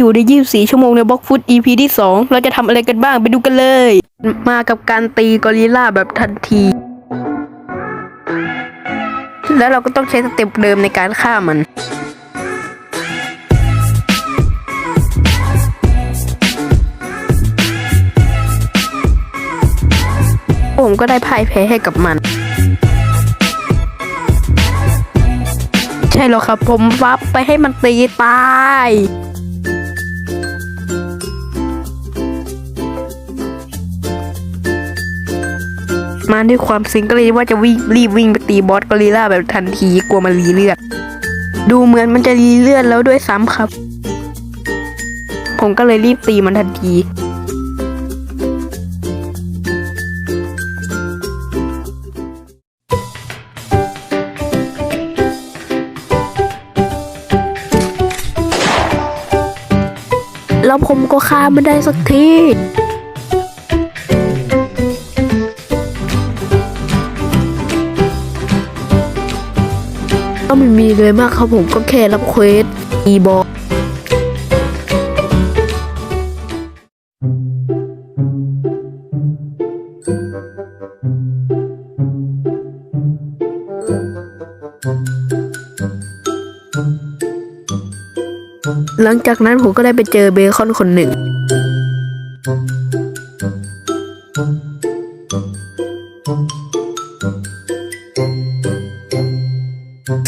อยู่ใน 24 ชั่วโมงในบล็อกฟุต EP ที่ 2 เราจะทำอะไรกันบ้างไปดูกันเลย มากับการตีกอริลลาแบบทันที แล้วเราก็ต้องใช้สเต็ปเดิมในการฆ่ามัน ผมก็ได้พ่ายแพ้ให้กับมัน ใช่แล้วครับผมวับไปให้มันตีตาย มาด้วยความซิงก็เลยว่าจะวิ่งรีบวิ่งไปตีบอสกอริลลาแบบทันทีกลัวมันรีเลือด ดูเหมือนมันจะรีเลือดแล้วด้วยซ้ำครับ ผมก็เลยรีบตีมันทันทีแล้วผมก็ฆ่ามันได้สักที ก็ไม่มีเลยมากครับผมก็แค่รับเควสอีบอหลังจากนั้นผมก็ได้ไปเจอเบคอนคนหนึ่ง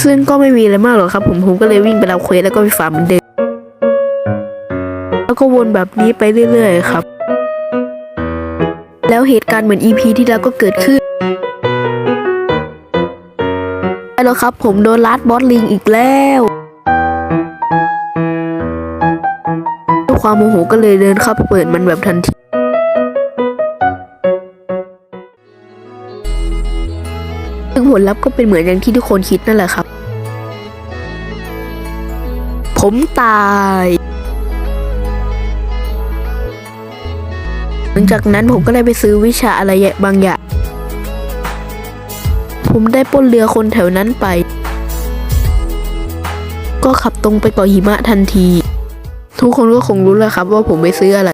ซึ่งก็ไม่มีอะไรมากหรอกครับผมผมก็เลยวิ่งไปรับเควสแล้วก็ไปฟาร์มเหมือนเดิมแล้วก็วนแบบนี้ไปเรื่อยๆครับ แล้วเหตุการณ์เหมือน EP ที่แล้วก็เกิดขึ้นแล้วครับ ผมโดนลัดบอสลิงอีกแล้วด้วยความโมโหก็เลยเดินเข้าไปเปิดมันแบบทันทีซึ่งผลลัพธ์ก็เป็นเหมือนอย่างที่ทุกคนคิดนั่นแหละครับ ผมตาย หลังจากนั้นผมก็ได้ไปซื้อวิชาอะไรบางอย่าง ผมได้ป้นเรือคนแถวนั้นไป ก็ขับตรงไปเกาะหิมะทันที ทุกคนก็คงรู้แล้วครับว่าผมไปซื้ออะไร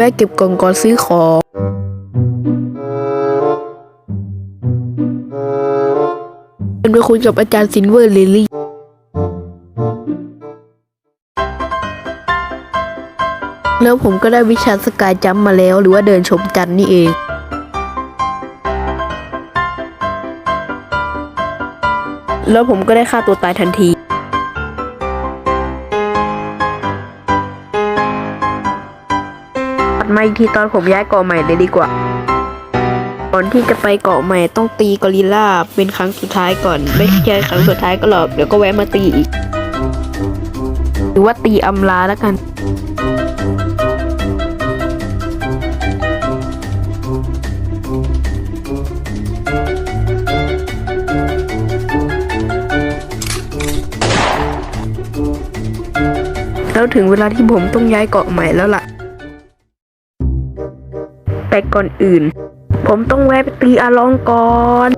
วะเก็บกล่องก่อนซื้อของเป็นไปคุยกับอาจารย์ซินเวอร์ลิลลี่แล้วผมก็ได้วิชาสกายจัมมาแล้วหรือว่าเดินชมจันนี่เอง แล้วผมก็ได้ฆ่าตัวตายทันที มาอีกทีตอนผมย้ายเกาะใหม่เลยดีกว่า ก่อนที่จะไปเกาะใหม่ต้องตีกอริลลาเป็นครั้งสุดท้ายก่อน ไม่ใช่ครั้งสุดท้ายก็หรอกเดี๋ยวก็แวะมาตีอีก หรือว่าตีอำลาแล้วกันแล้วถึงเวลาที่ผมต้องย้ายเกาะใหม่แล้วล่ะ แต่ก่อนอื่น ผมต้องแวะไปตีอาลองก่อน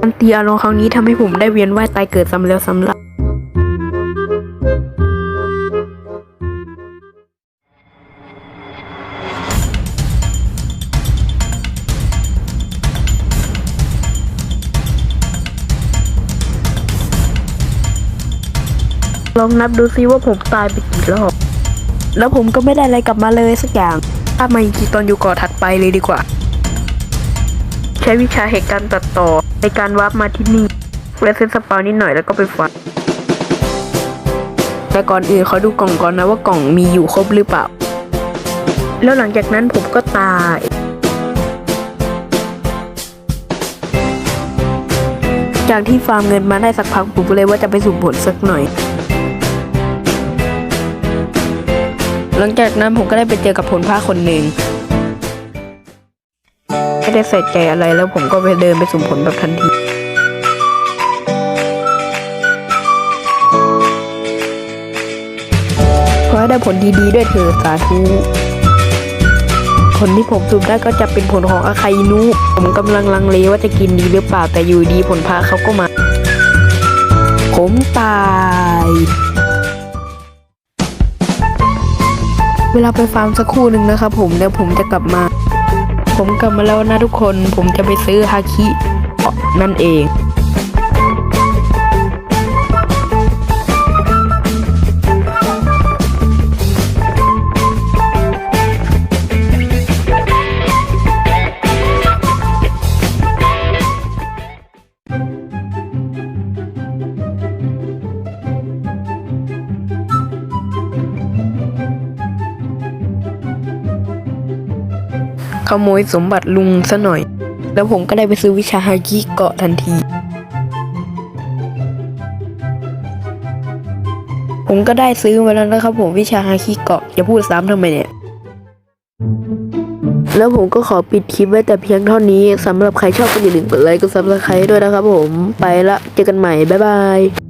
การตีอาลองครั้งนี้ทำให้ผมได้เวียนว่ายตายเกิดซ้ำแล้วซ้ำเล่า ลองนับดูซิว่าผมตายไปกี่รอบ แล้วผมก็ไม่ได้อะไรกลับมาเลยสักอย่างถ้ามาอีกทีตอนอยู่เก่อถัดไปเลยดีกว่า ใช้วิชาเหตุการณ์ตัดต่อในการวาร์ปมาที่นี่และเซตสปาวนิดหน่อยแล้วก็ไปฟันแต่ก่อนอื่นเขาดูกล่องก่อนนะว่ากล่องมีอยู่ครบหรือเปล่า แล้วหลังจากนั้นผมก็ตายจากที่ฟาร์มเงินมาได้สักพักผมก็เลยว่าจะไปสุ่มผลสักหน่อย หลังจากนั้นผมก็ได้ไปเจอกับผลผ้าคนหนึ่งไม่ได้ใส่ใจอะไรแล้วผมก็ไปเดินไปสุ่มผลแบบทันทีขอให้ได้ผลดีๆด้วยเธอสาธุผลที่ผมสุ่มได้ก็จะเป็นผลของอาคาอินุ ผมกำลังลังเลว่าจะกินดีหรือเปล่าแต่อยู่ดีผลผ้าเขาก็มา ผมตาย เวลาไปฟาร์มสักครู่หนึ่งนะครับผมเดี๋ยวผมจะกลับมา ผมกลับมาแล้วนะทุกคน ผมจะไปซื้อฮาคินั่นเอง โมยสมบัติลุงซะหน่อย แล้วผมก็ได้ไปซื้อวิชาฮาคิเกาะทันที ผมก็ได้ซื้อมาแล้วนะครับผมวิชาฮาคิเกาะอย่าพูดซ้ำทำไมเนี่ย แล้วผมก็ขอปิดคลิปไว้แต่เพียงเท่านี้สำหรับใครชอบก็อย่าลืมกดไลค์กดซับสไครต์ด้วยนะครับผมไปละเจอกันใหม่บ๊ายบาย